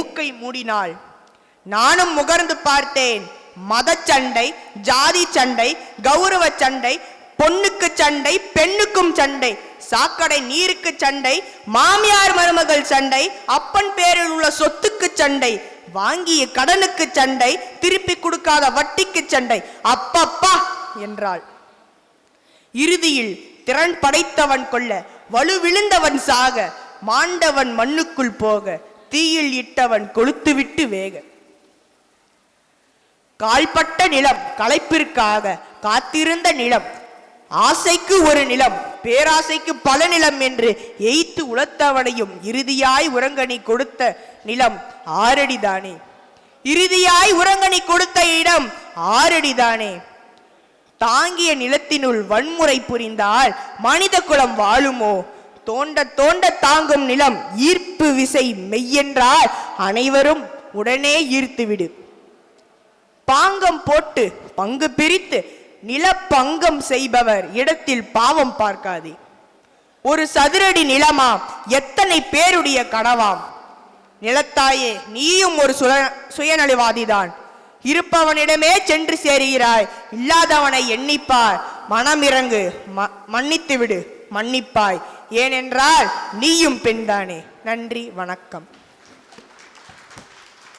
மூக்கை மூடினாள். நானும் முகர்ந்து பார்த்தேன். மத சண்டை ஜாதி சண்டை கௌரவ சண்டை பொண்ணுக்கு சண்டை பெண்ணுக்கும் சண்டை சாக்கடை நீருக்கு சண்டை மாமியார் மருமகள் சண்டை அப்பன் பேரில் உள்ள சொத்துக்கு சண்டை வாங்கிய கடனுக்கு சண்டை திருப்பி கொடுக்காத வட்டிக்கு சண்டை அப்பப்பா என்றாள். இறுதியில் திறன் படைத்தவன் கொள்ள வலு விழுந்தவன் சாக மாண்டவன் மண்ணுக்குள் போக தீயில் இட்டவன் கொளுத்துவிட்டு வேக. கால்பட்ட நிலம் களைப்பிற்காக காத்திருந்த நிலம் ஆசைக்கு ஒரு நிலம் பேராசைக்கு பல நிலம் என்று எய்த்து உளத்தவனையும் இறுதியாய் உறங்கணி கொடுத்த நிலம் ஆரடிதானே இறுதியாய் உறங்கணி கொடுத்த இடம் ஆரடிதானே தாங்கிய நிலத்தினுள் வன்முறை புரிந்தால் மனித குலம் வாழுமோ? தோண்ட தோண்ட தாங்கும் நிலம் ஈர்ப்பு விசை மெய்யென்றால் அனைவரும் உடனே ஈர்த்துவிடு. பாங்கம் போட்டு பங்கு பிரித்து நிலப்பங்கம் செய்பவர் இடத்தில் பாவம் பார்க்காதே. ஒரு சதுரடி நிலமாம் எத்தனை பேருடைய கனவாம். நிலத்தாயே நீயும் ஒரு சுய சுயநலிவாதிதான். இருப்பவனிடமே சென்று சேருகிறாய் இல்லாதவனை எண்ணிப்பார் மனமிறங்கு ம- மன்னித்து விடு மன்னிப்பாய். ஏனென்றால் நீயும் பெண்தானே. நன்றி வணக்கம்.